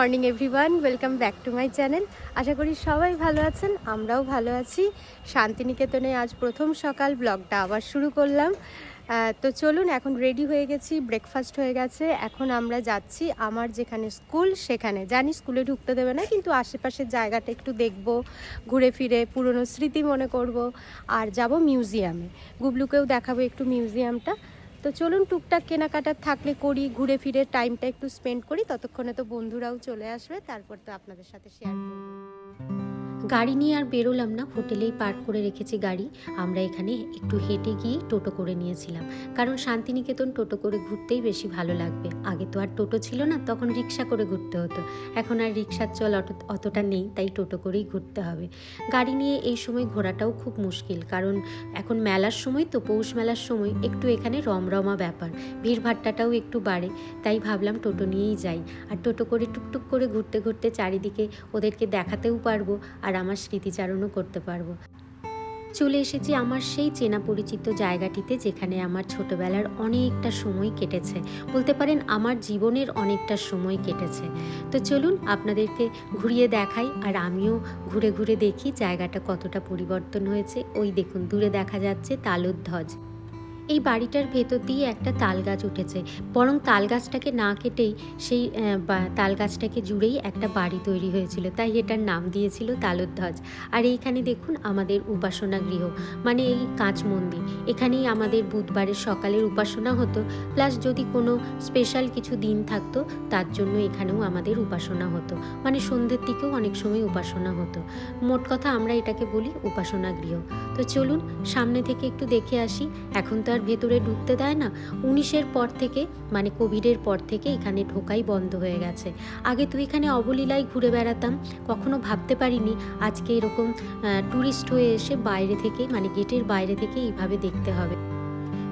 Morning everyone, welcome back to my channel. আশা করি সবাই ভালো আছেন, আমরাও ভালো আছি। শান্তিনিকেতনে আজ প্রথম সকাল ব্লগটা আবার শুরু করলাম। তো চলুন, এখন রেডি হয়ে গেছি ব্রেকফাস্ট হয়ে গেছে। এখন আমরা যাচ্ছি আমার যেখানে স্কুল সেখানে। জানি স্কুলে ঢুকতে দেবে না, কিন্তু আশেপাশের জায়গাটা একটু দেখব, ঘুরে ফিরে, পুরনো স্মৃতি মনে করব। আর যাব মিউজিয়ামে গুবলুকেও দেখাবো একটু মিউজিয়ামটা তো চলুন টুকটাক কেনাকাটার থাকলে করি, ঘুরে ফিরে টাইমটা একটু স্পেন্ড করি। ততক্ষণে তো বন্ধুরাও চলে আসবে, তারপর তো আপনাদের সাথে শেয়ার করব। গাড়ি নিয়ে আর বেরোলাম না। হোটেলেই পার্ক করে রেখেছি গাড়ি। আমরা এখানে একটু হেঁটে গিয়ে টোটো করে নিয়েছিলাম। কারণ শান্তিনিকেতন টোটো করে ঘুরতেই বেশি ভালো লাগবে। আগে তো আর টোটো ছিল না, তখন রিক্সা করে ঘুরতে হতো। এখন আর রিক্সার চল অত- অতটা নেই, তাই টোটো করেই ঘুরতে হবে। গাড়ি নিয়ে এই সময় ঘোরাটাও খুব মুশকিল, কারণ এখন মেলার সময় তো, পৌষ মেলার সময় একটু এখানে রমরমা ব্যাপার। ভিড়ভাট্টাটাও একটু বাড়ে, তাই ভাবলাম টোটো নিয়েই যাই। আর টোটো করে টুকটুক করে ঘুরতে ঘুরতে চারিদিকে ওদেরকে দেখাতেও পারব, আর আমার স্মৃতিচারণও করতে পারব। চলে এসেছি আমার সেই চেনা পরিচিত জায়গাটিতে যেখানে আমার ছোটবেলার অনেকটা সময় কেটেছে। বলতে পারেন আমার জীবনের অনেকটা সময় কেটেছে। তো চলুন আপনাদেরকে ঘুরিয়ে দেখাই আর আমিও ঘুরে ঘুরে দেখি জায়গাটা কতটা পরিবর্তন হয়েছে। ওই দেখুন, দূরে দেখা যাচ্ছে তালুর ধ্বজ। এই বাড়িটার ভেতর দিয়ে একটা তাল গাছ উঠেছে। বরং তাল গাছটাকে না কেটেই সেই তাল গাছটাকে জুড়েই একটা বাড়ি তৈরি হয়েছিল। তাই এটার নাম দিয়েছিল তালুধ্বজ। আর এইখানে দেখুন আমাদের উপাসনা গৃহ মানে এই কাঁচ মন্দির। এখানেই আমাদের বুধবারের সকালের উপাসনা হতো। প্লাস যদি কোনো স্পেশাল কিছু দিন থাকতো, তার জন্য এখানেও আমাদের উপাসনা হতো। মানে সন্ধ্যের দিকেও অনেক সময় উপাসনা হতো। মোট কথা আমরা এটাকে বলি উপাসনা গৃহ। তো চলুন সামনে থেকে একটু দেখে আসি। এখন তো আর ভেতরে ঢুকতে দেয় না। উনিশের পর থেকে মানে কোভিডের পর থেকে এখানে ঢোকাই বন্ধ হয়ে গেছে। আগে তো এখানে অবলীলায় ঘুরে বেড়াতাম, কখনো ভাবতে পারিনি। আজকে এরকম ট্যুরিস্ট হয়ে এসে বাইরে থেকে মানে গেটের বাইরে থেকে এইভাবে দেখতে হবে।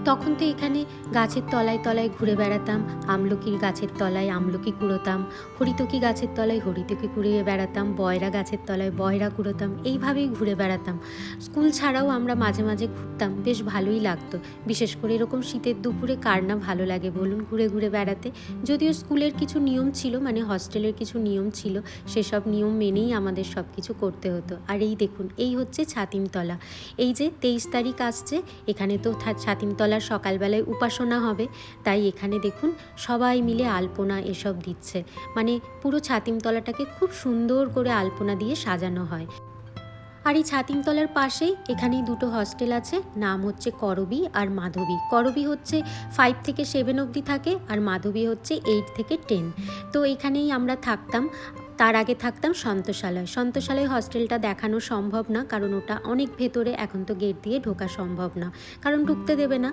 তখন তো এখানে গাছের তলায় তলায় ঘুরে বেড়াতাম, আমলকির গাছের তলায় আমলকি কুড়োতাম, হরিতকি গাছের তলায় হরিতকি কুড়িয়ে বেড়াতাম, বয়রা গাছের তলায় বয়রা কুড়োতাম, এইভাবেই ঘুরে বেড়াতাম। স্কুল ছাড়াও আমরা মাঝে মাঝে ঘুরতাম, বেশ ভালোই লাগতো। বিশেষ করে এরকম শীতের দুপুরে কার না ভালো লাগে বলুন ঘুরে ঘুরে বেড়াতে। যদিও স্কুলের কিছু নিয়ম ছিল মানে হস্টেলের কিছু নিয়ম ছিল, সেসব নিয়ম মেনেই আমাদের সব কিছু করতে হতো। আর এই দেখুন, এই হচ্ছে ছাতিমতলা। এই যে তেইশ তারিখ আসছে, এখানে তো থা- ছাতিমতলার সকালবেলায় উপাসনা হবে। তাই এখানে দেখুন সবাই মিলে আলপনা এসব দিচ্ছে। মানে পুরো ছাতিমতলাটাকে খুব সুন্দর করে আলপনা দিয়ে সাজানো হয়। আর এই ছাতিমতলার পাশেই এখানেই দুটো হস্টেল আছে। নাম হচ্ছে করবি আর মাধবী। করবি হচ্ছে ফাইভ থেকে সেভেন অবধি থাকে আর মাধবী হচ্ছে এইট থেকে টেন তো এখানেই আমরা থাকতাম। তার আগে থাকতাম সন্তোষালয়। সন্তোষালয় হস্টেলটা দেখানো সম্ভব না, কারণ ওটা অনেক ভেতরে এখন তো গেট দিয়ে ঢোকা সম্ভব না। কারণ ঢুকতে দেবে না।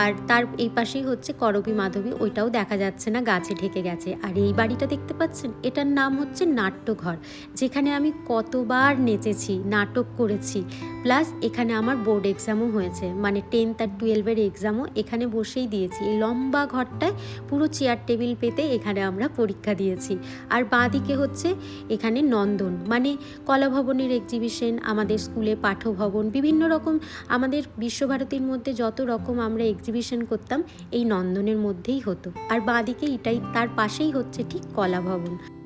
আর তার এই পাশেই হচ্ছে করবি মাধবী, ওইটাও দেখা যাচ্ছে না, গাছে ঢেকে গেছে। আর এই বাড়িটা দেখতে পাচ্ছেন? এটার নাম হচ্ছে নাট্যঘর, যেখানে আমি কতবার নেচেছি, নাটক করেছি। প্লাস এখানে আমার বোর্ড এক্সামও হয়েছে। মানে টেন্থ আর টুয়েলভের এক্সামও এখানে বসেই দিয়েছি। এই লম্বা ঘরটায় পুরো চেয়ার টেবিল পেতে এখানে আমরা পরীক্ষা দিয়েছি। আর বাঁদিকে হচ্ছে এখানে নন্দন মানে কলাভবনের এক্সিবিশন আমাদের স্কুলে পাঠভবন, বিভিন্ন রকম আমাদের বিশ্বভারতীর মধ্যে যত রকম আমরা এক্সিবিশন করতাম, এই নন্দনের মধ্যেই হতো। আর বাঁদিকে এটাই, তার পাশেই হচ্ছে ঠিক কলাভবন।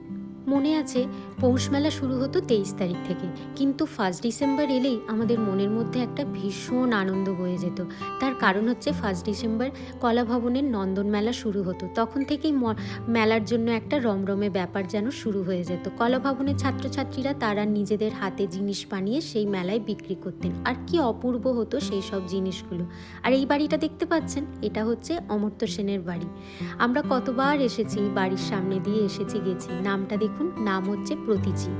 মনে আছে পৌষ মেলা শুরু হতো তেইশ তারিখ থেকে। কিন্তু ফার্স্ট ডিসেম্বর এলেই আমাদের মনের মধ্যে একটা ভীষণ আনন্দ বয়ে যেত। তার কারণ হচ্ছে ফার্স্ট ডিসেম্বর কলা ভবনের নন্দন মেলা শুরু হতো। তখন থেকেই মেলার জন্য একটা রমরমে ব্যাপার যেন শুরু হয়ে যেত। কলা ভবনের ছাত্রছাত্রীরা তারা নিজেদের হাতে জিনিস বানিয়ে সেই মেলায় বিক্রি করতেন। আর কি অপূর্ব হতো সেই সব জিনিসগুলো। আর এই বাড়িটা দেখতে পাচ্ছেন? এটা হচ্ছে অমর্ত্য সেনের বাড়ি। আমরা কতবার এসেছি, বাড়ির সামনে দিয়ে এসেছি, গেছি। নামটা দেখুন, নাম হচ্ছে প্রতীচি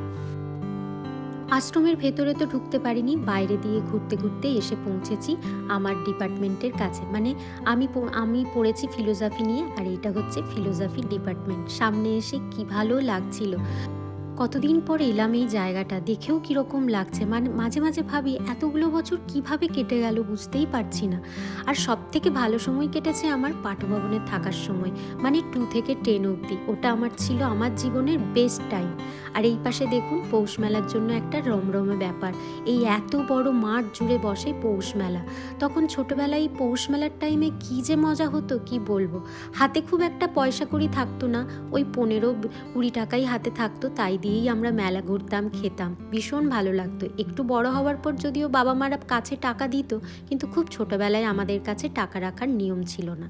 আশ্রমের ভেতরে তো ঢুকতে পারিনি, বাইরে দিয়ে ঘুরতে ঘুরতে এসে পৌঁছেছি আমার ডিপার্টমেন্টের কাছে। মানে আমি আমি পড়েছি ফিলোজফি নিয়ে আর এটা হচ্ছে ফিলোজফি ডিপার্টমেন্ট। সামনে এসে কি ভালো লাগছিল। কতদিন পর এলাম এই জায়গাটা, দেখেও কীরকম লাগছে? মানে মাঝে মাঝে ভাবি, এতগুলো বছর কীভাবে কেটে গেল বুঝতেই পারছি না। আর সব থেকে ভালো সময় কেটেছে আমার পাঠভবনে থাকার সময় মানে টু থেকে টেন অবধি। ওটা আমার ছিল আমার জীবনের বেস্ট টাইম আর এই পাশে দেখুন, পৌষ মেলার জন্য একটা রমরমে ব্যাপার। এই এত বড় মাঠ জুড়ে বসে পৌষ মেলা। তখন ছোটবেলায় পৌষ মেলার টাইমে কী যে মজা হতো, কি বলব? হাতে খুব একটা পয়সা করি থাকতো না, ওই পনেরো, কুড়ি টাকাই হাতে থাকতো, তাই দিয়েই আমরা মেলা ঘুরতাম, খেতাম। ভীষণ ভালো লাগতো। একটু বড় হওয়ার পর যদিও বাবা মারা কাছে টাকা দিত, কিন্তু খুব ছোটবেলায় আমাদের কাছে টাকা রাখার নিয়ম ছিল না।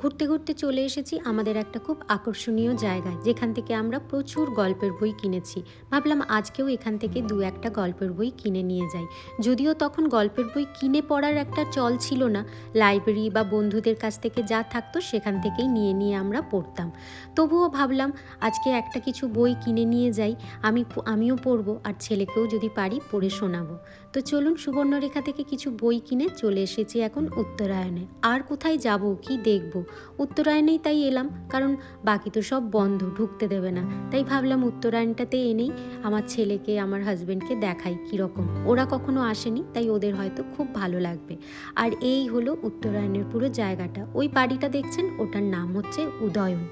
ঘুরতে ঘুরতে চলে এসেছি আমাদের একটা খুব আকর্ষণীয় জায়গায়, যেখান থেকে আমরা প্রচুর গল্পের বই কিনেছি। ভাবলাম আজকেও এখান থেকে দু একটা গল্পের বই কিনে নিয়ে যাই। যদিও তখন গল্পের বই কিনে পড়ার একটা চল ছিল না, লাইব্রেরি বা বন্ধুদের কাছ থেকে যা থাকতো সেখান থেকেই নিয়ে নিয়ে আমরা পড়তাম। তবুও ভাবলাম আজকে একটা কিছু বই কিনে নিয়ে যাই, আমি, আমিও পড়ব আর ছেলেকেও যদি পারি পড়ে শোনাবো। তো চলুন সুবর্ণরেখা থেকে কিছু বই কিনে চলে এসেছি এখন উত্তরায়ণে। আর কোথায় যাব, কি দেখব? উত্তরায়ণেই তাই এলাম, কারণ বাকি তো সব বন্ধ, ঢুকতে দেবে না। তাই ভাবলাম উত্তরায়ণটাতে এনেই আমার ছেলেকে, আমার হাজব্যান্ডকে দেখাই কীরকম। ওরা কখনো আসেনি, তাই ওদের হয়তো খুব ভালো লাগবে। আর এই হলো উত্তরায়ণের পুরো জায়গাটা। ওই বাড়িটা দেখছেন, ওটার নাম হচ্ছে উদয়ন।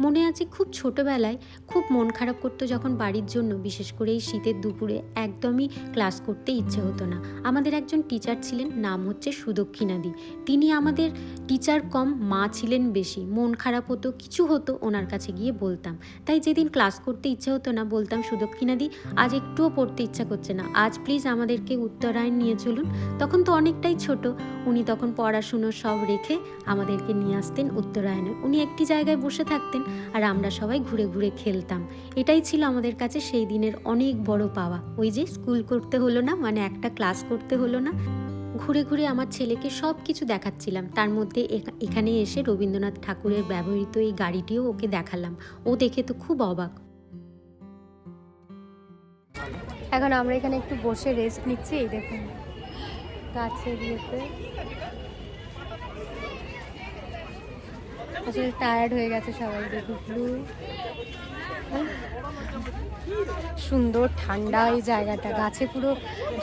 মনে আছে খুব ছোটবেলায় খুব মন খারাপ করতো যখন বাড়ির জন্য, বিশেষ করে এই শীতের দুপুরে, একদমই ক্লাস করতে ইচ্ছে হতো না। আমাদের একজন টিচার ছিলেন, নাম হচ্ছে সুদক্ষিণাদি। তিনি আমাদের টিচার কম, মা ছিলেন বেশি। মন খারাপ হতো, কিছু হতো ওনার কাছে গিয়ে বলতাম। তাই যেদিন ক্লাস করতে ইচ্ছে হতো না, বলতাম, সুদক্ষিণাদি, আজ একটুও পড়তে ইচ্ছা করছে না। আজ প্লিজ আমাদেরকে উত্তরায়ণ নিয়ে চলুন। তখন তো অনেকটাই ছোট। উনি তখন পড়াশুনো সব রেখে আমাদেরকে নিয়ে আসতেন উত্তরায়ণে। উনি একটি জায়গায় বসে থাকতেন। আর আমরা সবাই ঘুরে ঘুরে খেলতাম। এটাই ছিল আমাদের কাছে সেই দিনের অনেক বড় পাওয়া। ওই যে স্কুল করতে হলো না মানে একটা ক্লাস করতে হলো না। ঘুরে ঘুরে আমার ছেলেকে সব কিছু দেখাচ্ছিলাম। তার মধ্যে এখা- এখানে এসে রবীন্দ্রনাথ ঠাকুরের ব্যবহৃত এই গাড়িটিও ওকে দেখালাম। ও দেখে তো খুব অবাক। এখন আমরা এখানে একটু বসে রেস্ট নিচ্ছি, এই দেখুন। গাছের ইয়েতে। আসলে টায়ার্ড হয়ে গেছে সবাই ব্লু সুন্দর ঠান্ডা এই জায়গাটা। গাছে পুরো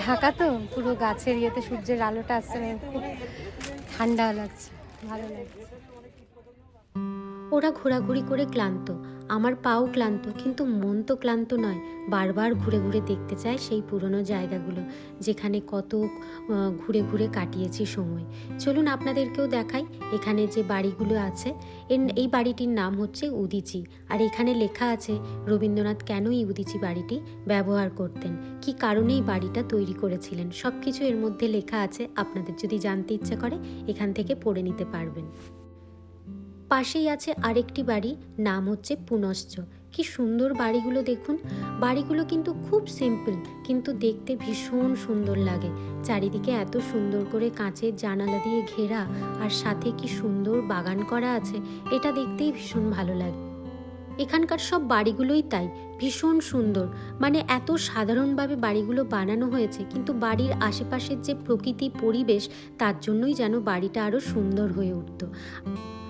ঢাকা তো, পুরো গাছের ইয়েতে সূর্যের আলোটা আসছে না খুব ঠান্ডা লাগছে, ভালো লাগছে। ওরা ঘোরাঘুরি করে ক্লান্ত। আমার পাও ক্লান্ত, কিন্তু মন তো ক্লান্ত নয়। বারবার ঘুরে ঘুরে দেখতে চায় সেই পুরনো জায়গাগুলো, যেখানে কত ঘুরে ঘুরে কাটিয়েছি সময়। চলুন আপনাদেরকেও দেখাই এখানে যে বাড়িগুলো আছে। এই বাড়িটির নাম হচ্ছে উদিচি। আর এখানে লেখা আছে, রবীন্দ্রনাথ কেন এই উদিচি বাড়িটি ব্যবহার করতেন? কি কারণে এই বাড়িটা তৈরি করেছিলেন? সব কিছু এর মধ্যে লেখা আছে, আপনাদের যদি জানতে ইচ্ছে করে, এখান থেকে পড়ে নিতে পারবেন। পাশেই আছে আরেকটি বাড়ি, নাম হচ্ছে পুনশ্চ। কি সুন্দর বাড়িগুলো দেখুন। বাড়িগুলো কিন্তু খুব সিম্পল কিন্তু দেখতে ভীষণ সুন্দর লাগে। চারিদিকে এত সুন্দর করে কাঁচের জানালা দিয়ে ঘেরা আর সাথে কি সুন্দর বাগান করা আছে, এটা দেখতেই ভীষণ ভালো লাগে। এখানকার সব বাড়িগুলোই তাই, ভীষণ সুন্দর। মানে এত সাধারণভাবে বাড়িগুলো বানানো হয়েছে, কিন্তু বাড়ির আশেপাশের যে প্রকৃতি পরিবেশ, তার জন্যই যেন বাড়িটা আরও সুন্দর হয়ে উঠতো।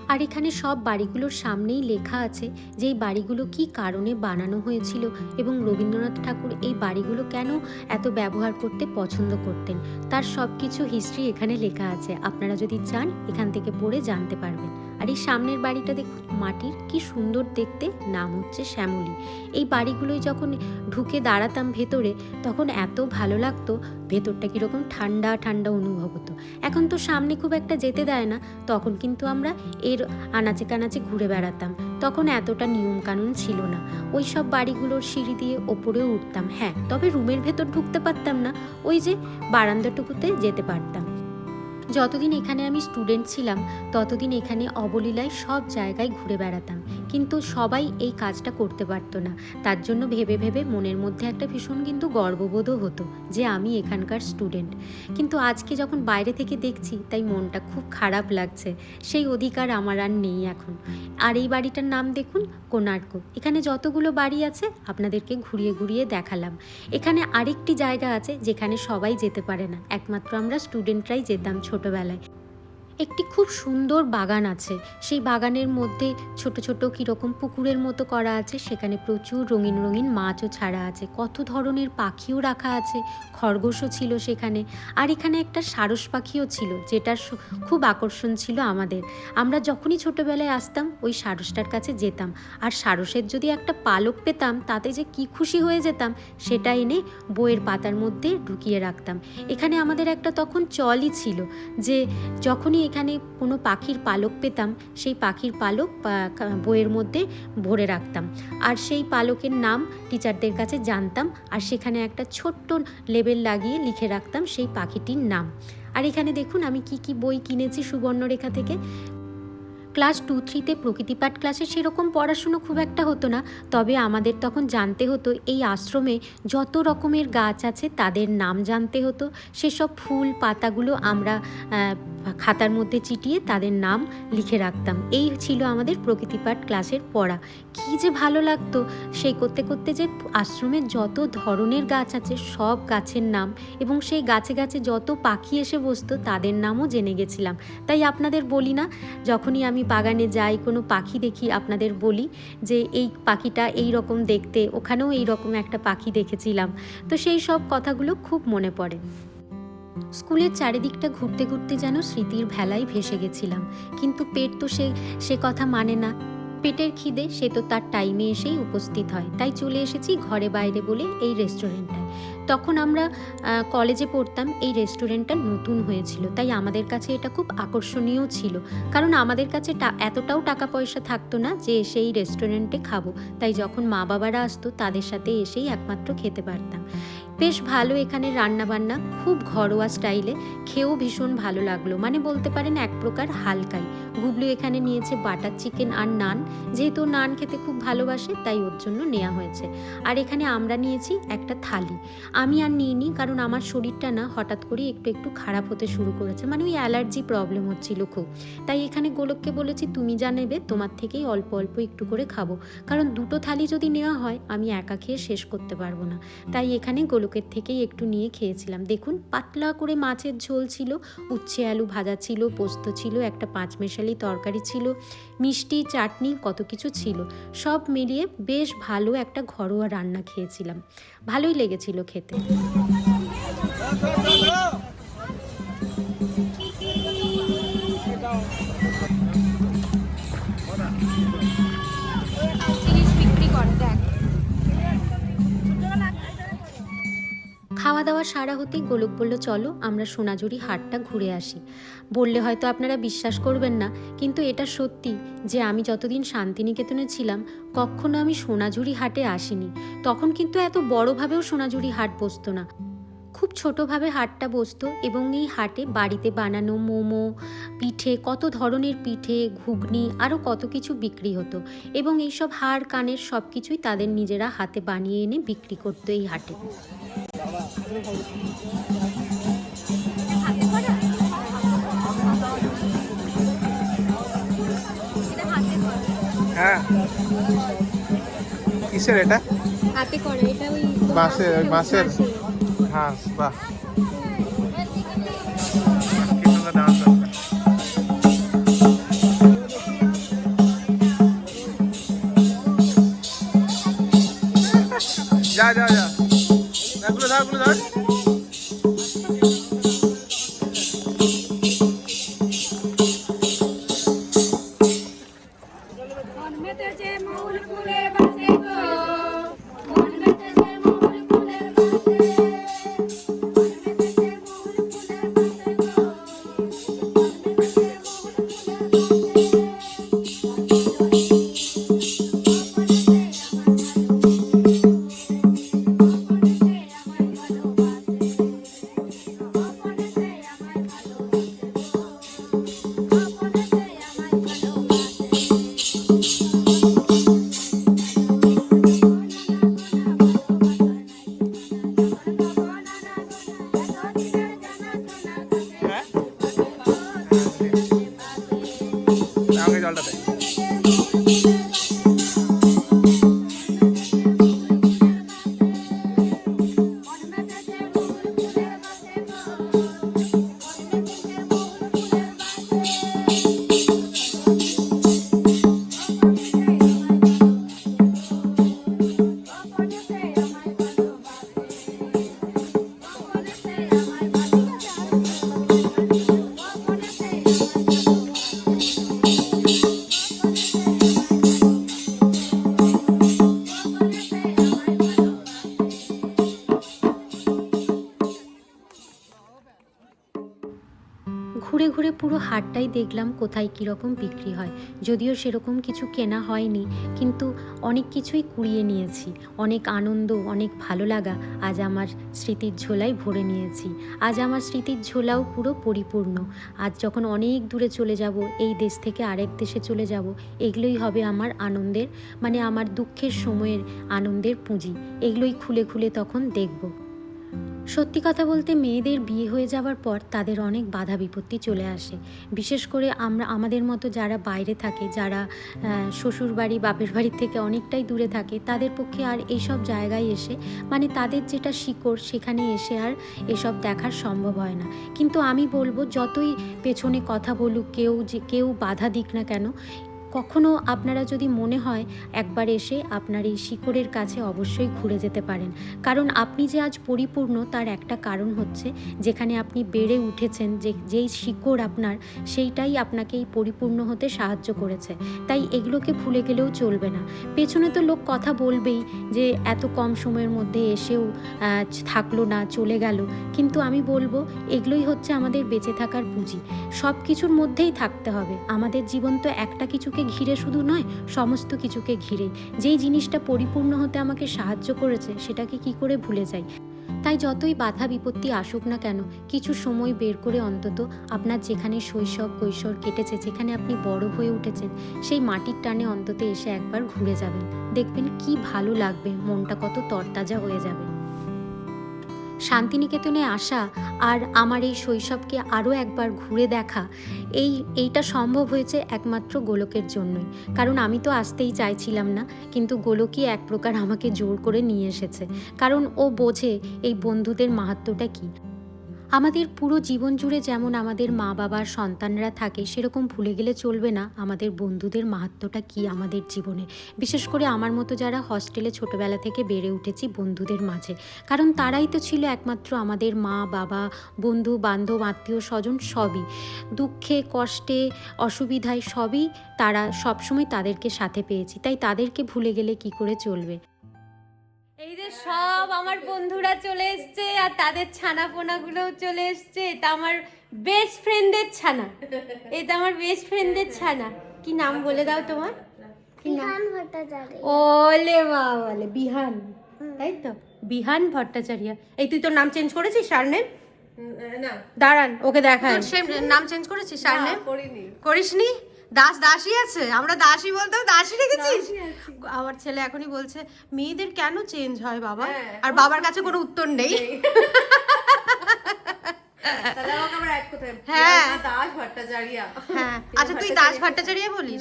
আর এখানে সব বাড়িগুলোর সামনেই লেখা আছে যে এই বাড়িগুলো কি কারণে বানানো হয়েছিল এবং রবীন্দ্রনাথ ঠাকুর এই বাড়িগুলো কেন এত ব্যবহার করতে পছন্দ করতেন। তার সব কিছু হিস্ট্রি এখানে লেখা আছে। আপনারা যদি চান, এখান থেকে পড়ে জানতে পারবেন। আর এই সামনের বাড়িটা দেখুন, মাটির কি সুন্দর দেখতে, নাম হচ্ছে শ্যামলী। এই বাড়িগুলোয় যখন ঢুকে দাঁড়াতাম ভেতরে, তখন এত ভালো লাগতো, ভেতরটা কীরকম ঠান্ডা ঠান্ডা অনুভব হতো। এখন তো সামনে খুব একটা যেতে দেয় না, তখন কিন্তু আমরা এর আনাচে কানাচে ঘুরে বেড়াতাম। তখন এতটা নিয়ম কানুন ছিল না। ওই সব বাড়িগুলোর সিঁড়ি দিয়ে ওপরেও উঠতাম হ্যাঁ তবে রুমের ভেতর ঢুকতে পারতাম না, ওই যে বারান্দাটুকুতে যেতে পারতাম। যতদিন এখানে আমি স্টুডেন্ট ছিলাম, ততদিন এখানে অবলীলায় সব জায়গায় ঘুরে বেড়াতাম। কিন্তু সবাই এই কাজটা করতে পারতো না। তার জন্য ভেবে ভেবে মনের মধ্যে একটা ভীষণ কিন্তু গর্ববোধও হতো যে আমি এখানকার স্টুডেন্ট কিন্তু আজকে যখন বাইরে থেকে দেখছি, তাই মনটা খুব খারাপ লাগছে। সেই অধিকার আমার আর নেই এখন। আর এই বাড়িটার নাম দেখুন, কোণার্ক। এখানে যতগুলো বাড়ি আছে, আপনাদেরকে ঘুরিয়ে ঘুরিয়ে দেখালাম। এখানে আরেকটি জায়গা আছে, যেখানে সবাই যেতে পারে না। একমাত্র আমরা স্টুডেন্টরাই যেতাম ছোটবেলায় একটি খুব সুন্দর বাগান আছে। সেই বাগানের মধ্যে ছোট ছোট কীরকম পুকুরের মতো করা আছে। সেখানে প্রচুর রঙিন রঙিন মাছও ছাড়া আছে। কত ধরনের পাখিও রাখা আছে। খরগোশও ছিল সেখানে। আর এখানে একটা সারস পাখিও ছিল, যেটার খুব আকর্ষণ ছিল আমাদের। আমরা যখনই ছোটোবেলায় আসতাম, ওই সারসটার কাছে যেতাম। আর সারসের যদি একটা পালক পেতাম, তাতে যে কি খুশি হয়ে যেতাম, সেটা এনে বইয়ের পাতার মধ্যে ঢুকিয়ে রাখতাম। এখানে আমাদের একটা তখন চলই ছিল, যে যখনই এখানে কোনো পাখির পালক পেতাম, সেই পাখির পালক বইয়ের মধ্যে ভরে রাখতাম। আর সেই পালকের নাম টিচারদের কাছে জানতাম আর সেখানে একটা ছোট্ট লেবেল লাগিয়ে লিখে রাখতাম সেই পাখিটির নাম। আর এখানে দেখুন আমি কি কি বই কিনেছি সুবর্ণরেখা থেকে। ক্লাস টু থ্রিতে প্রকৃতিপাঠ ক্লাসে সেরকম পড়াশুনো খুব একটা হতো না, তবে আমাদের তখন জানতে হতো এই আশ্রমে যত রকমের গাছ আছে তাদের নাম জানতে হতো। সেসব ফুল, পাতাগুলো আমরা খাতার মধ্যে চিটিয়ে তাদের নাম লিখে রাখতাম। এই ছিল আমাদের প্রকৃতিপাঠ ক্লাসের পড়া। কী যে ভালো লাগতো সেই করতে করতে যে আশ্রমের যত ধরনের গাছ আছে, সব গাছের নাম এবং সেই গাছে গাছে যত পাখি এসে বসতো, তাদের নামও জেনে গেছিলাম। তাই আপনাদের বলি না, যখনই আমি বাগানে যাই, কোনো পাখি দেখি, আপনাদের বলি যে এই পাখিটা এই রকম দেখতে, ওখানেও এই রকম একটা পাখি দেখেছিলাম। তো সেই সব কথাগুলো খুব মনে পড়ে। স্কুলের চারিদিকটা ঘুরতে ঘুরতে যেন স্মৃতির ভেলায় ভেসে গেছিলাম। কিন্তু পেট তো সে সে কথা মানে না। পেটের খিদে, সে তো তার টাইমে এসেই উপস্থিত হয়। তাই চলে এসেছি ঘরে বাইরে বলে এই রেস্টুরেন্টটায় তখন আমরা কলেজে পড়তাম, এই রেস্টুরেন্টটা নতুন হয়েছিল। তাই আমাদের কাছে এটা খুব আকর্ষণীয় ছিল। কারণ আমাদের কাছে এতটাও টাকা পয়সা থাকতো না যে এসে এই রেস্টুরেন্টে খাব। তাই যখন মা বাবারা আসতো, তাদের সাথে এসেই একমাত্র খেতে পারতাম। বেশ ভালো এখানে রান্নাবান্না, খুব ঘরোয়া স্টাইলে। খেয়েও ভীষণ ভালো লাগল। মানে বলতে পারেন এক প্রকার হালকাই। গুবলু এখানে নিয়েছে বাটার চিকেন আর নান। যেহেতু নান খেতে খুব ভালোবাসে, তাই ওর জন্য নেওয়া হয়েছে। আর এখানে আমরা নিয়েছি একটা থালি। আমি আর নিইনি, কারণ আমার শরীরটা না হঠাৎ করে একটু একটু খারাপ হতে শুরু করেছে। মানে ওই অ্যালার্জি প্রবলেম হচ্ছিল খুব। তাই এখানে গোলককে বলেছি, তুমি যা নেবে, তোমার থেকেই অল্প অল্প একটু করে খাব। কারণ দুটো থালি যদি নেওয়া হয়, আমি একা খেয়ে শেষ করতে পারব না। তাই এখানে গোলকের থেকেই একটু নিয়ে খেয়েছিলাম। দেখুন, পাতলা করে মাছের ঝোল ছিল, উচ্ছে আলু ভাজা ছিল, পোস্ত ছিল, একটা পাঁচমেশালি তরকারি ছিল, মিষ্টি, চাটনি, কত কিছু ছিল। সব মিলিয়ে বেশ ভালো একটা ঘরোয়া রান্না খেয়েছিলাম। ভালোই লেগেছিল খেতে। খাওয়া দাওয়া সারা হতেই গোলক বলল, চলো, আমরা সোনাঝুরি হাটটা ঘুরে আসি। বললে হয়তো আপনারা বিশ্বাস করবেন না, কিন্তু এটা সত্যি যে আমি যতদিন শান্তিনিকেতনে ছিলাম, কখনো আমি সোনাঝুরি হাটে আসিনি। তখন কিন্তু এত বড়ভাবেও সোনাঝুরি হাট বসতো না। খুব ছোটোভাবে হাটটা বসতো এবং এই হাটে বাড়িতে বানানো মোমো, পিঠে, কত ধরনের পিঠে, ঘুগনি, আরও কত কিছু বিক্রি হতো এবং এইসব হাড়, কানের সব কিছুই তাদের নিজেরা হাতে বানিয়ে এনে বিক্রি করতো এই হাটে। হ্যাঁ। কিসের এটা? হাতে করা এটা ওই বাঁশের, বাঁশের। হ্যাঁ বাহ। আমাকে কোথায় কীরকম বিক্রি হয়। যদিও সেরকম কিছু কেনা হয়নি, কিন্তু অনেক কিছুই কুড়িয়ে নিয়েছি। অনেক আনন্দ, অনেক ভালো লাগা আজ আমার স্মৃতির ঝোলাই ভরে নিয়েছি। আজ আমার স্মৃতির ঝোলাও পুরো পরিপূর্ণ। আজ যখন অনেক দূরে চলে যাব, এই দেশ থেকে আরেক দেশে চলে যাব, এগুলোই হবে আমার আনন্দের মানে আমার দুঃখের সময়ের আনন্দের পুঁজি। এগুলোই খুলে খুলে তখন দেখব। সত্যি কথা বলতে মেয়েদের বিয়ে হয়ে যাওয়ার পর তাদের অনেক বাধা বিপত্তি চলে আসে। বিশেষ করে আমরা, আমাদের মতো যারা বাইরে থাকে, যারা শ্বশুর বাড়ি বাপের বাড়ির থেকে অনেকটাই দূরে থাকে, তাদের পক্ষে আর এইসব জায়গায় এসে মানে তাদের যেটা শিকড়, সেখানে এসে আর এসব দেখার সম্ভব হয় না। কিন্তু আমি বলব, যতই পেছনে কথা বলুক, কেউ যে, কেউ বাধা দিক না কেন কখনো আপনারা যদি মনে হয় একবার এসে আপনার এই শিকড়ের কাছে অবশ্যই ঘুরে যেতে পারেন। কারণ আপনি যে আজ পরিপূর্ণ তার একটা কারণ হচ্ছে, যেখানে আপনি বেড়ে উঠেছেন, যে, যেই শিকড় আপনার, সেইটাই আপনাকে এই পরিপূর্ণ হতে সাহায্য করেছে। তাই এগুলোকে ভুলে গেলেও চলবে না। পেছনে তো লোক কথা বলবেই যে, এত কম সময়ের মধ্যে এসেও থাকল না, চলে গেল। কিন্তু আমি বলব, এগুলোই হচ্ছে আমাদের বেঁচে থাকার পুঁজি। সব কিছুর মধ্যেই থাকতে হবে। আমাদের জীবন তো একটা কিছুকে ঘিরে শুধু নয়, সমস্ত কিছুকে ঘিরে। যেই জিনিসটা পরিপূর্ণ হতে আমাকে সাহায্য করেছে, সেটাকে কি করে ভুলে যাই? তাই যতই বাধা বিপত্তি আসুক না কেন, কিছু সময় বের করে অন্তত আপনার যেখানে শৈশব, কৈশোর কেটেছে, যেখানে আপনি বড় হয়ে উঠেছেন, সেই মাটির টানে অন্তত এসে একবার ঘুরে যাবেন। দেখবেন কি ভালো লাগবে, মনটা কত তরতাজা হয়ে যাবে। শান্তিনিকেতনে আসা আর আমার এই শৈশবকে আরও একবার ঘুরে দেখা, এই, এইটা সম্ভব হয়েছে একমাত্র গোলকের জন্যই। কারণ আমি তো আসতেই চাইছিলাম না, কিন্তু গোলকই এক প্রকার আমাকে জোর করে নিয়ে এসেছে। কারণ ও বোঝে এই বন্ধুদের মাহাত্মটা কী। আমাদের পুরো জীবন জুড়ে যেমন আমাদের মা বাবার সন্তানরা থাকে, সেরকম ভুলে গেলে চলবে না। আমাদের বন্ধুদের মাহাত্মটা কি আমাদের জীবনে? বিশেষ করে আমার মতো যারা হস্টেলে ছোটবেলা থেকে বেড়ে উঠেছি বন্ধুদের মাঝে। কারণ তারাই তো ছিল একমাত্র আমাদের মা, বাবা, বন্ধু, বান্ধব, আত্মীয়, স্বজন সবই। দুঃখে, কষ্টে, অসুবিধায় সবই তারা সবসময় তাদেরকে সাথে পেয়েছি। তাই তাদেরকে ভুলে গেলে কি করে চলবে? এই যে সব আমার বন্ধুরা চলে এসছে আর তাদের ছানা পোনাগুলোও চলে এসছে। এটা আমার বেস্ট ফ্রেন্ডের ছানা। এটা আমার বেস্ট ফ্রেন্ডের ছানা। কি নাম বলে দাও তোমার? কি নাম? ওলে মা বলে বিহান তাই তো? বিহান ভট্টাচার্য। এই তুই তোর নাম চেঞ্জ করেছিস সারনেম? না। দাঁড়ান ওকে দেখায় নাম চেঞ্জ করেছিস সারনেম? করিনি। করিসনি? দাস দাসই আছে? আমরা দাসই বলতেও দাসই রেখেছিস? আমার ছেলে এখনই বলছে মেয়েদের কেন চেঞ্জ হয় বাবা? হ্যাঁ, আর বাবার কাছে কোনো উত্তর নেই। হ্যাঁ। দাস হ্যাঁ। আচ্ছা তুই দাস ভট্টাচার্য বলিস?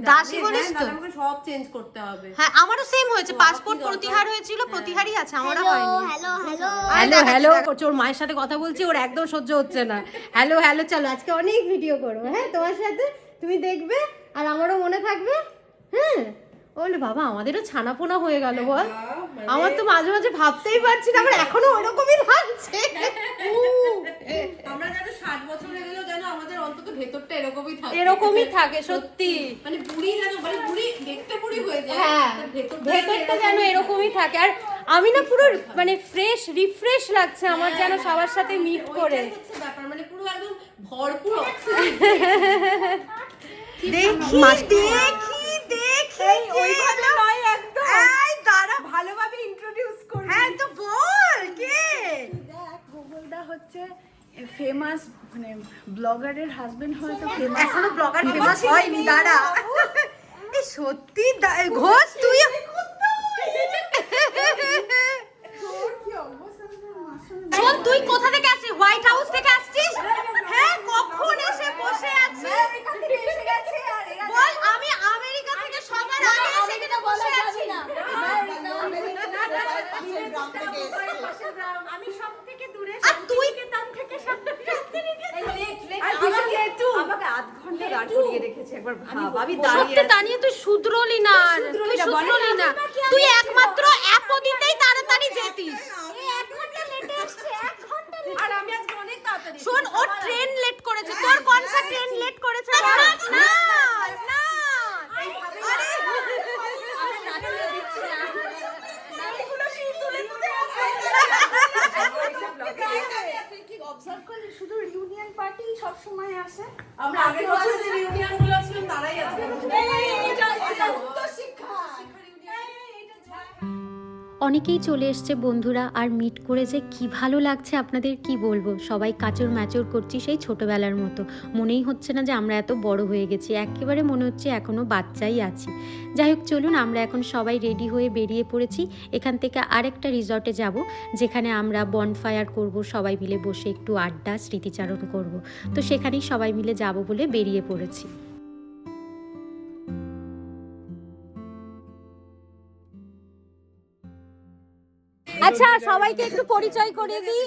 দাসই তো? তো সব চেঞ্জ করতে হবে। হ্যাঁ আমারও সেম হয়েছে। পাসপোর্ট প্রতিহার হয়েছিল প্রতিহারই আছে আমারও হয়নি। হ্যালো হ্যালো হ্যালো হ্যালো ওর মায়ের সাথে কথা বলছি ওর একদম সহ্য হচ্ছে না। হ্যালো হ্যালো চলো আজকে অনেক ভিডিও করব হ্যাঁ তোমার সাথে তুমি দেখবে আর আমারও মনে থাকবে হ্যাঁ? বলে বাবা আমাদেরও ছানাপোনা হয়ে গেল বল। মানে- আমার তো মাঝে মাঝে ভাবতেই পারছি না আমার এখনও ওরকমই লাগছে আমরা যেন ষাট বছর হয়ে গেলেও যেন আমাদের অন্তত ভেতরটা এরকমই থাকে। এরকমই থাকে সত্যি। মানে বুড়ি যেন মানে বুড়ি দেখতে বুড়ি হয়ে যায় হ্যাঁ ভেতরটা ভেতরটা যেন এরকমই থাকে। আর আমি না পুরো মানে ফ্রেশ রিফ্রেশ লাগছে আমার যেন সবার সাথে মিট করে। ব্যাপার মানে পুরো একদম ভরপুর দেখি। দেখি। দেখি ওইভাবে নয় একদম। এই দাঁড়া। ভালোভাবে ইন্ট্রোডিউস করবি। হ্যাঁ তো বল কে? দেখ গুগলদা হচ্ছে ফেমাস মানে ব্লগারের হাজবেন্ড হয়তো ফেমাস এখনও ব্লগার ফেমাস হয়নি দাঁড়া। এই সত্যি ঘোষ তুই শোন তুই কোথা থেকে আসছিস হোয়াইট হাউস থেকে আসছিস হ্যাঁ কখন এসে বসে আছিস বল আমি আমেরিকা থেকে সবার আগে এসে এখানে বসে আছি আমি সব থেকে দূরে আর তুই আমাকে একটু আমাকে আধ ঘণ্টা দাঁড় করিয়ে রেখেছে একবার ভাব আমি সত্যি তা নিয়ে তুই শুধরলি না আর। তুই শুধরলি না তুই একমাত্র অ্যাপোদিতেই তাড়াতাড়ি যেতিস আর আমি আজকে অনেক তাড়াতাড়ি শোন অনেকেই চলে এসছে বন্ধুরা আর মিট করে যে কি ভালো লাগছে আপনাদের কি বলব? সবাই কাচর ম্যাচর করছি সেই ছোটবেলার মতো। মনেই হচ্ছে না যে আমরা এত বড় হয়ে গেছি। একেবারে মনে হচ্ছে এখনও বাচ্চাই আছি। যাই হোক, চলুন আমরা এখন সবাই রেডি হয়ে বেরিয়ে পড়েছি। এখান থেকে আরেকটা রিসর্টে যাব, যেখানে আমরা বনফায়ার করব, সবাই মিলে বসে একটু আড্ডা, স্মৃতিচারণ করব। তো সেখানেই সবাই মিলে যাব বলে বেরিয়ে পড়েছি। আচ্ছা সবাইকে একটু পরিচয় করে দিই।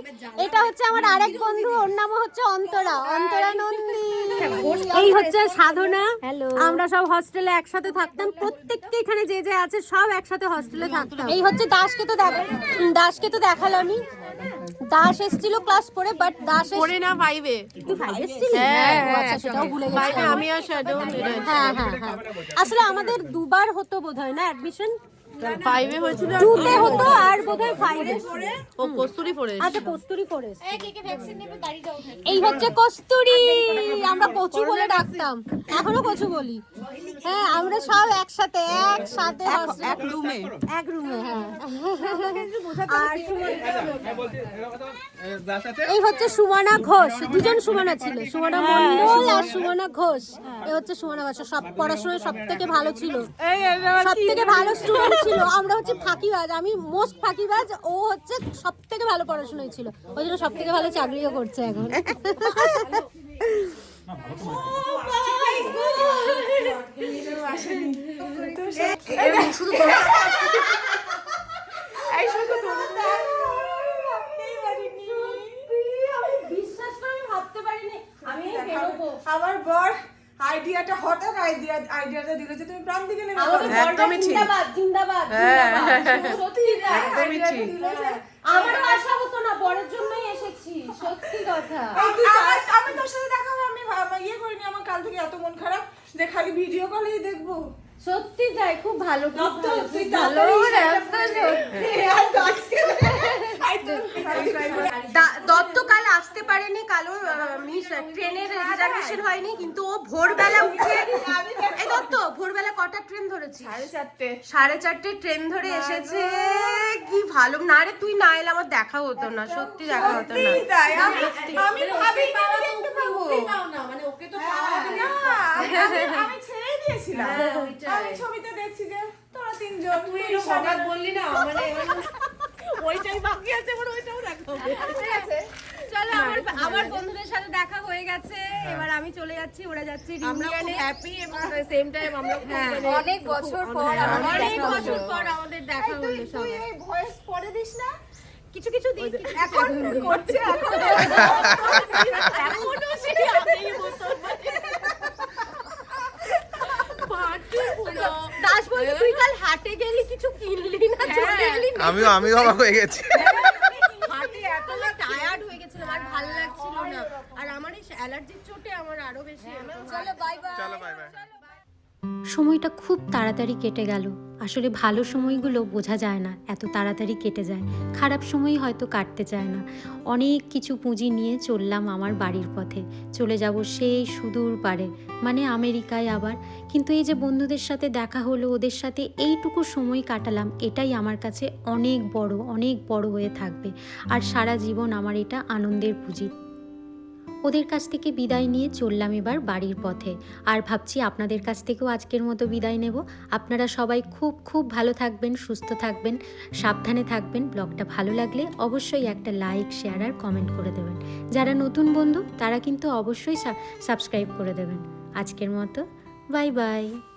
এটা হচ্ছে আমার আরেক বন্ধু ওর নাম হচ্ছে অন্তরা অন্তরা নন্দী। এই হচ্ছে সাধনা। আমরা সব হস্টেলে একসাথে থাকতাম প্রত্যেককে এখানে যে যে আছে সব একসাথে হস্টেলে থাকতাম। এই হচ্ছে দাসকে তো দেখ দাসকে তো দেখালামই দাস এসেছিল ক্লাস পরে বাট দাস পড়ে না ফাইভে তুই ফাইভ এসেছিলি? ও আচ্ছা সেটাও ভুলে গেছি। আমি আর শ্যাডো হ্যাঁ হ্যাঁ হ্যাঁ। আসলে আমাদের দুবার হতো বোধহয় না অ্যাডমিশন ফাইভে হয়েছিল টুতে হতো আর বোধহয় ফাইভে ও কস্তুরি পড়ে আচ্ছা কস্তুরি এই হচ্ছে কস্তুরি। আমরা কচু বলে ডাকতাম। এখনও কচু বলি। হ্যাঁ আমরা সব একসাথে একসাথে এক রুমে এক রুমে হ্যাঁ। আর এই হচ্ছে সুমনা ঘোষ। দুজন সুমনা ছিল সুমনা মন্ডল আর সুমনা ঘোষ। এই হচ্ছে সুমনা ঘোষ। সব পড়াশোনায় সব থেকে ভালো ছিল। সব থেকে ভালো স্টুডেন্ট ছিল। আমরা হচ্ছে ফাঁকিবাজ। আমি মোস্ট ফাঁকিবাজ। ও হচ্ছে সব থেকে ভালো পড়াশোনায় ছিল। ওই জন্য সব থেকে ভালো চাকরিও করছে এখন। আমার বর আইডিয়াটা হঠাৎ আইডিয়া আইডিয়াটা দিল যে তুমি প্রাণ দিকে আমাদের পড়ো। বলটা জিন্দাবাদ আশা হতো না বরের জন্যই এসেছি সত্যি কথা আমি তোর সাথে ভাব- ইয়ে করিনি আমার কাল থেকে এত মন খারাপ যে খালি ভিডিও কলেই দেখব। সত্যি তাই খুব ভালো খুব ভালো খুব ভালো। দত্ত কাল আসতে পারেনি কালো মিস ট্রেনের রিজার্ভেশন হয়নি কিন্তু ও ভোরবেলা উঠে এই দত্ত ভোরবেলা কটা ট্রেন ধরেছি সাড়ে চারটে। সাড়ে চারটে ট্রেন ধরে এসেছে। কি ভালো না রে তুই না এলে আমার দেখা হতো না সত্যি দেখা হতো না। আমি ভাবি আমি দেখতে পাবো। না, আমি- আমি ছেড়েই দিয়েছিলাম আমি ছবিতে দেখছি যে তোরা তিনজন তুই হঠাৎ বললি না মানে ওইটাই বাকি আছে এবার ওইটাও দেখাবে চলো আমার আমার বন্ধুদের সাথে দেখা হয়ে গেছে। এবার আমি চলে যাচ্ছি ওরা যাচ্ছে আমরা খুব হ্যাপি এবং সেম টাইম আমরা মানে অনেক বছর পর অনেক বছর পর আমাদের দেখা হলো তুই এই ভয়েস পড়ে দিস না। কিছু কিছু দিন এখন করছে এখন এখনও সেই আগের মতো পার্টি পুরো দাস বলছে তুই কাল হাটে গেলি কিছু কিনলি না চলে এলি আমি আমি অবাক হয়ে গেছি। হাটে এত টায়ার্ড হয়ে গেছিলাম আর ভালো লাগছিল না। আর আমার এই অ্যালার্জির চোটে আমার আরও বেশি চলো বাই বাই চলো বাই বাই সময়টা খুব তাড়াতাড়ি কেটে গেল। আসলে ভালো সময়গুলো বোঝা যায় না, এত তাড়াতাড়ি কেটে যায়। খারাপ সময় হয়তো কাটতে চায় না। অনেক কিছু পুঁজি নিয়ে চললাম আমার বাড়ির পথে। চলে যাব সেই সুদূর পারে মানে আমেরিকায় আবার। কিন্তু এই যে বন্ধুদের সাথে দেখা হলো, ওদের সাথে এইটুকু সময় কাটালাম, এটাই আমার কাছে অনেক বড় অনেক বড় হয়ে থাকবে। আর সারা জীবন আমার এটা আনন্দের পুঁজি। ওদের কাছ থেকে বিদায় নিয়ে চললাম এবার বাড়ির পথে। আর ভাবছি আপনাদের কাছ থেকেও আজকের মতো বিদায় নেব। আপনারা সবাই খুব খুব ভালো থাকবেন, সুস্থ থাকবেন, সাবধানে থাকবেন। ব্লগটা ভালো লাগলে অবশ্যই একটা লাইক, শেয়ার আর কমেন্ট করে দেবেন। যারা নতুন বন্ধু, তারা কিন্তু অবশ্যই সাবস্ক্রাইব করে দেবেন। আজকের মতো, বাই বাই।